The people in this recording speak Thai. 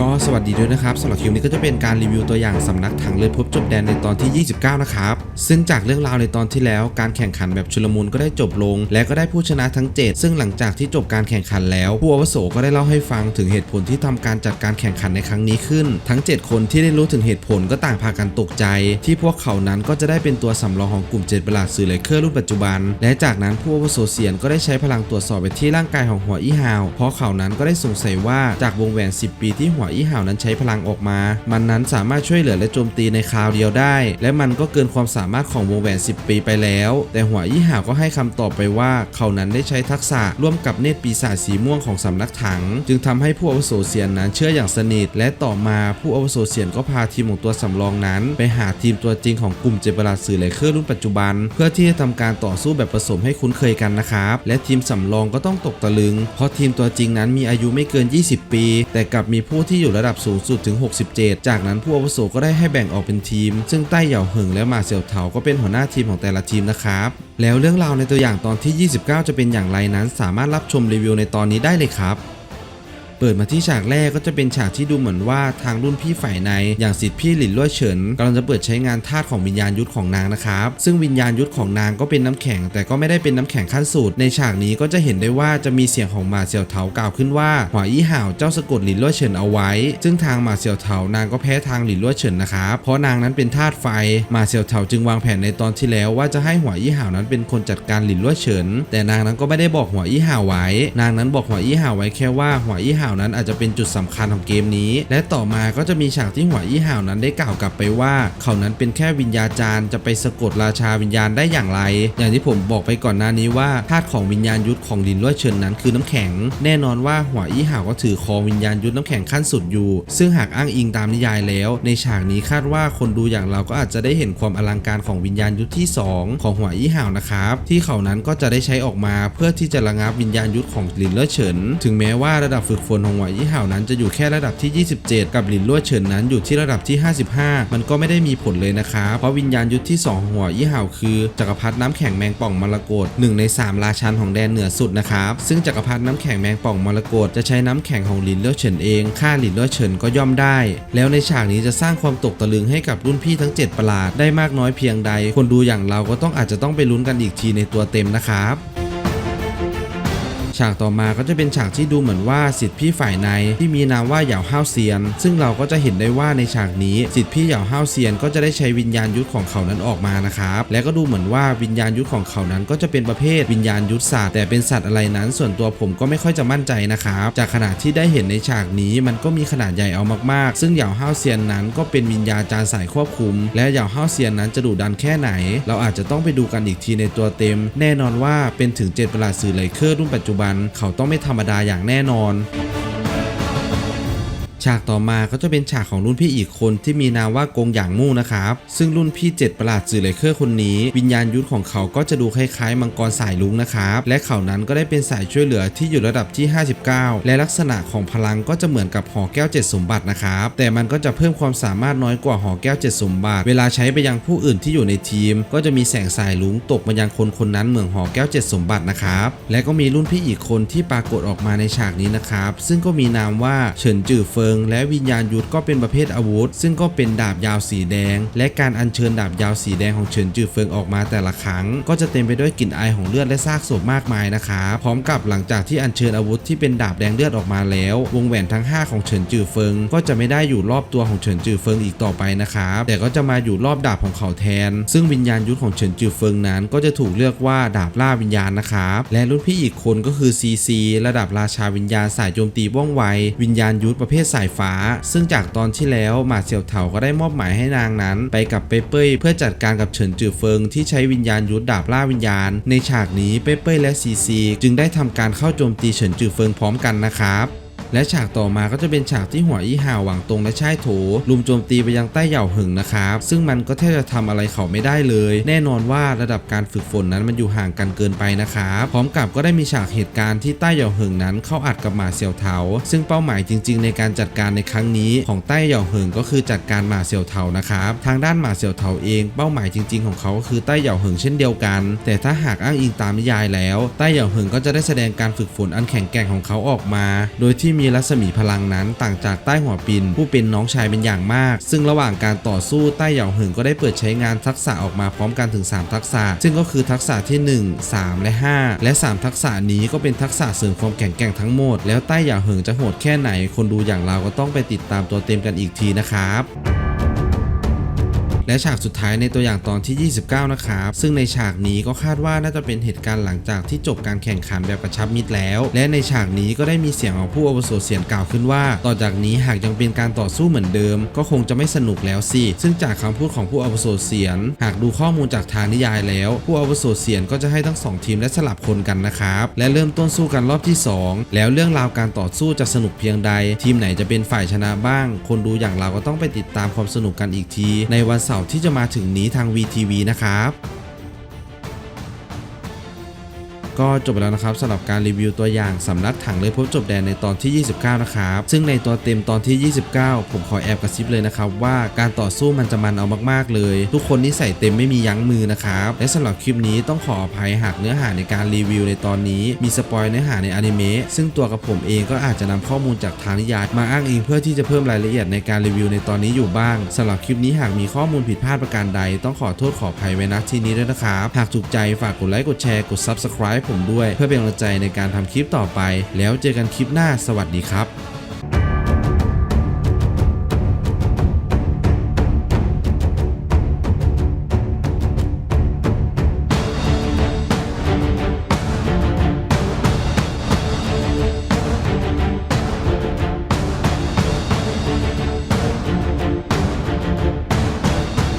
ก็สวัสดีด้วยนะครับสำหรับคลิปนี้ก็จะเป็นการรีวิวตัวอย่างสำนักถังเรือพบจบแดนในตอนที่ 29 นะครับ ซึ่งจากเรื่องราวในตอนที่แล้ว การแข่งขันแบบชุลมุนก็ได้จบลง และก็ได้ผู้ชนะทั้ง 7 ซึ่งหลังจากที่จบการแข่งขันแล้วผู้อาวุโสก็ได้เล่าให้ฟังถึงเหตุผลที่ทำการจัดการแข่งขันในครั้งนี้ขึ้น ทั้ง 7 คนที่ได้รู้ถึงเหตุผลก็ต่างพากันตกใจ ที่พวกเขานั้นก็จะได้เป็นตัวสำรองของกลุ่มเจ็ดประหลาดสื่อเลเคอร์รุ่นปัจจุบัน และจากนั้นผู้อาวุโสเซียนก็ได้ใช้พลังตรวจสอบไปที่ร่างกายของหัวอีฮาวเพราะเขานั้นก็ได้สงสัยว่าจากวงแหวน 10 ปีที่หัวอี้ฮาวนั้นใช้พลังออกมา มันนั้นสามารถช่วยเหลือและโจมตีในคราวเดียวได้ และมันก็เกินความสามารถของวงแหวน 10 ปีไปแล้ว แต่หัวอี้ฮาวก็ให้คำตอบไปว่า เขานั้นได้ใช้ทักษะร่วมกับเนตรปีศาจสีม่วงของสำนักถัง จึงทำให้ผู้อาวุโสเซียนนั้นเชื่ออย่างสนิท และต่อมาผู้อาวุโสเซียนก็พาทีมของตัวสำรองนั้น ไปหาทีมตัวจริงของกลุ่มเจดปราสื่อเลเคอร์รุ่นปัจจุบัน เพื่อที่จะทำการต่อสู้แบบผสมให้คุ้นเคยกันนะครับ และทีมสำรองก็ต้องตกตะลึง เพราะทีมตัวจริงนั้นมีอายุไม่เกิน 20 ปี แต่กลับมีผู้ที่อยู่ระดับสูงสุดถึง 67 จากนั้นผู้อาวุโสก็ได้ให้แบ่งออกเป็นทีม ซึ่งใต้เหย่าเหิงและมาเสี่ยวเถาก็เป็นหัวหน้าทีมของแต่ละทีมนะครับ แล้วเรื่องราวในตัวอย่างตอนที่ 29 จะเป็นอย่างไรนั้น สามารถรับชมรีวิวในตอนนี้ได้เลยครับ เปิดมาที่ฉากแรกก็จะเป็นฉากที่ดูเหมือนว่าทางรุ่นพี่ฝ่ายใน อย่างสิทธิพี่หลินล่วยเฉินกำลังจะเปิดใช้งานธาตุของวิญญาณยุทธของนางนะครับซึ่งวิญญาณยุทธของนางก็เป็นน้ำแข็ง แต่ก็ไม่ได้เป็นน้ำแข็งขั้นสุดในฉากนี้ก็จะเห็นได้ว่าจะมีเสียงของหมาเสี่ยวเถากล่าวขึ้นว่าหัวอี้ห่าวเจ้าสะกดหลินล่วยเฉินเอาไว้ ซึ่งทางหมาเสี่ยวเถานางก็แพ้ทางหลินล่วยเฉินนะครับเพราะนางนั้นเป็นธาตุไฟหมาเสี่ยวเถาจึงวางแผนในตอนที่แล้วว่าจะให้หัวอี้ห่าวนั้นเป็นคนจัดการหลินล่วยเฉินแต่นางนั้นก็ไม่ได้บอกหัวอี้ห่าวไว้ นางนั้นบอกหัวอี้ห่าวไว้แค่ว่าหัวอี้ห่าวนั้นอาจจะเป็นจุดสำคัญของเกมนี้ และต่อมาก็จะมีฉากที่หัวอี้ห่าวนั้นได้กล่าวกลับไปว่า เขานั้นเป็นแค่วิญญาจารย์จะไปสะกดราชาวิญญาณได้อย่างไร อย่างที่ผมบอกไปก่อนหน้านี้ว่าธาตุของวิญญาณยุทธของลินล่วยเฉินนั้นคือน้ำแข็ง แน่นอนว่าหัวอี้ห่าวก็ถือครองวิญญาณยุทธน้ำแข็งขั้นสุดอยู่ ซึ่งหากอ้างอิงตามนิยายแล้ว ในฉากนี้คาดว่าคนดูอย่างเราก็อาจจะได้เห็นความอลังการของวิญญาณยุทธที่สองของหัวอี้ห่าวนะครับที่เขานั้นก็จะได้ใช้ออกมาเพื่อที่จะระงับวิญญาณยุทธของลินเล่วยเฉิน ถึงแม้ว่าระดับฝึกฝนลของหัวอี้ห่าวนั้นจะอยู่แค่ระดับที่ 27 กับหลินลวยเฉินนั้นอยู่ที่ระดับที่ 55 มันก็ไม่ได้มีผลเลยนะครับเพราะวิญญาณยุทธที่ 2 หัวยี่ห่าวคือจักรพรรดิน้ำแข็งแมงป่องมรกตหนึ่งใน 3 ราชันของแดนเหนือสุดนะครับซึ่งจักรพรรดิน้ำแข็งแมงป่องมรกตจะใช้น้ำแข็งของหลินลวยเฉินเองฆ่าหลินลวยเฉินก็ย่อมได้ แล้วในฉากนี้จะสร้างความตกตะลึงให้กับรุ่นพี่ทั้ง 7 ประหลาดได้มากน้อยเพียงใด คนดูอย่างเราก็ต้องอาจจะต้องไปลุ้นกันอีกทีในตัวเต็มนะครับ ฉากต่อมาก็จะเป็นฉากที่ดูเหมือนว่าสิทธิพี่ฝ่ายในที่มีนามว่าเหยาห้าวเซียน ซึ่งเราก็จะเห็นได้ว่าในฉากนี้สิทธิพี่เหยาห้าวเซียนก็จะได้ใช้วิญญาณยุทธของเขานั้นออกมานะครับและก็ดูเหมือนว่าวิญญาณยุทธของเขานั้นก็จะเป็นประเภทวิญญาณยุทธศาสตร์แต่เป็นสัตว์อะไรนั้น ส่วนตัวผมก็ไม่ค่อยจะมั่นใจนะครับจากขนาดที่ได้เห็นในฉากนี้มันก็มีขนาดใหญ่เอามากๆ ซึ่งเหยาห้าวเซียนนั้นก็เป็นวิญญาจารย์สายควบคุม และเหยาห้าวเซียนนั้นจะดุดันแค่ไหน เราอาจจะต้องไปดูกันอีกทีในตัวเต็ม แน่นอนว่าเป็นถึงเจ็ดประหลาดสื่อไลเคอร์รุ่นปัจจุบันเขาต้องไม่ธรรมดาอย่างแน่นอน ฉากต่อมาก็จะเป็นฉากของรุ่นพี่อีกคนที่มีนามว่ากงหยางมู่นะครับ ซึ่งรุ่นพี่7ประหลาดสื่อเลเคอร์คนนี้ วิญญาณยุทธของเขาก็จะดูคล้ายๆ มังกรสายลุงนะครับ และเขานั้นก็ได้เป็นสายช่วยเหลือที่อยู่ระดับที่ 59 และลักษณะของพลังก็จะเหมือนกับหอแก้วเจ็ดสมบัตินะครับ แต่มันก็จะเพิ่มความสามารถน้อยกว่าหอแก้วเจ็ดสมบัติ เวลาใช้ไปยังผู้อื่นที่อยู่ในทีม ก็จะมีแสงสายลุงตกมายังคนคนนั้นเหมือนหอแก้วเจ็ดสมบัตินะครับและก็มีรุ่นพี่อีกคนที่ปรากฏออกมาในฉากนี้นะครับซึ่งก็มีนามว่าเฉินจื่อเฟิงและวิญญาณยุทธก็เป็นประเภทอาวุธ ซึ่งก็เป็นดาบยาวสีแดง และการอัญเชิญดาบยาวสีแดงของเฉินจื่อเฟิงออกมาแต่ละครั้ง ก็จะเต็มไปด้วยกลิ่นไอของเลือดและซากศพมากมายนะครับพร้อมกับหลังจากที่อัญเชิญอาวุธที่เป็นดาบแดงเลือดออกมาแล้ว วงแหวนทั้ง 5 ของเฉินจื่อเฟิง ก็จะไม่ได้อยู่รอบตัวของเฉินจื่อเฟิงอีกต่อไปนะครับแต่ก็จะมาอยู่รอบดาบของเขาแทน ซึ่งวิญญาณยุทธของเฉินจื่อเฟิงนั้น ก็จะถูกเรียกว่าดาบล่าวิญญาณนะครับและรุ่นพี่อีกคนก็คือซีซีระดับราชาวิญญาณสายโจมตีว่องไว วิญญาณยุทธประเภทสายฟ้า ซึ่งจากตอนที่แล้วหมาเสี่ยวเถาก็ได้มอบหมายให้นางนั้น ไปกับเปเป้ยเพื่อจัดการกับเฉินจือเฟิงที่ใช้วิญญาณยุทธดาบล่าวิญญาณ ในฉากนี้เปเป้ยและซีซีจึงได้ทำการเข้าโจมตีเฉินจือเฟิงพร้อมกันนะครับ และฉากต่อมาก็จะเป็นฉากที่หัวอี้ห่าวหวังตรงและช่ายโถลุมโจมตีไปยังใต้เหย่าหึงนะครับ ซึ่งมันก็แทบจะทำอะไรเขาไม่ได้เลย แน่นอนว่าระดับการฝึกฝนนั้นมันอยู่ห่างกันเกินไปนะครับพร้อมกับก็ได้มีฉากเหตุการณ์ที่ใต้เหย่าหึงนั้นเข้าอัดกับหมาเสี่ยวเถาซึ่งเป้าหมายจริง ๆ ในการจัดการในครั้งนี้ของใต้เหย่าหึงก็คือจัดการหมาเสี่ยวเถานะครับทางด้านหมาเสี่ยวเถาเองเป้าหมายจริง ๆ ของเขาก็คือใต้เหย่าหึงเช่นเดียวกัน แต่ถ้าหากอ้างอิงตามนิยายแล้ว ใต้เหย่าหึงก็จะได้แสดงการฝึกฝนอันแข็งแกร่งของเขาออกมา โดยที่มีมีรัศมีพลังนั้นต่างจากใต้หัวปินผู้เป็นน้องชายเป็นอย่างมาก ซึ่งระหว่างการต่อสู้ใต้เหยาเหิงก็ได้เปิดใช้งานทักษะออกมาพร้อมกันถึง 3 ทักษะ ซึ่งก็คือทักษะที่ 1 3 และ 5 และ 3 ทักษะนี้ก็เป็นทักษะเสริมความแข็งแกร่งทั้งหมด แล้วใต้เหยาเหิงจะโหดแค่ไหน คนดูอย่างเราก็ต้องไปติดตามตัวเต็มกันอีกทีนะครับ และฉากสุดท้ายในตัวอย่างตอนที่ 29 นะครับ ซึ่งในฉากนี้ก็คาดว่าน่าจะเป็นเหตุการณ์หลังจากที่จบการแข่งขันแบบกระชับมิตรแล้ว และในฉากนี้ก็ได้มีเสียงของผู้อาวุโสเสียนกล่าวขึ้นว่า ต่อจากนี้หากยังเป็นการต่อสู้เหมือนเดิม ก็คงจะไม่สนุกแล้วสิ ซึ่งจากคำพูดของผู้อาวุโสเสียน หากดูข้อมูลจากทางนิยายแล้ว ผู้อาวุโสเสียนก็จะให้ทั้งสองทีมและสลับคนกันนะครับ และเริ่มต้นสู้กันรอบที่สองแล้วเรื่องราวการต่อสู้จะสนุกเพียงใด ทีมไหนจะเป็นฝ่ายชนะบ้าง คนดูอย่างเราก็ต้องไปติดตามความสนุกกันอีกที ในวันเสาร์ที่จะมาถึงนี้ทาง VTV นะครับ ก็จบไปแล้วนะครับสำหรับการรีวิวตัวอย่างสำนักถังเลยพบจบแดนในตอนที่ 29 นะครับ ซึ่งในตัวเต็มตอนที่ 29 ผมขอแอบกระซิบเลยนะครับ ว่าการต่อสู้มันจะมันเอามากๆเลย ทุกคนนี่ใส่เต็มไม่มียั้งมือนะครับ และสำหรับคลิปนี้ต้องขออภัยหากเนื้อหาในการรีวิวในตอนนี้ มีสปอยเนื้อหาในอนิเมะซึ่งตัวกับผมเองก็อาจจะนำข้อมูลจากทางนิยายมาอ้างอิงเพื่อที่จะเพิ่มรายละเอียดในการรีวิวในตอนนี้อยู่บ้างสำหรับคลิปนี้หากมีข้อมูลผิดพลาดประการใด ต้องขอโทษขออภัยไว้ณที่นี้ด้วยนะครับหากถูกใจฝากกดไลค์กดแชร์กด Subscribe ผมด้วย เพื่อเป็นกำลังใจในการทำคลิปต่อไป แล้วเจอกันคลิปหน้าสวัสดีครับ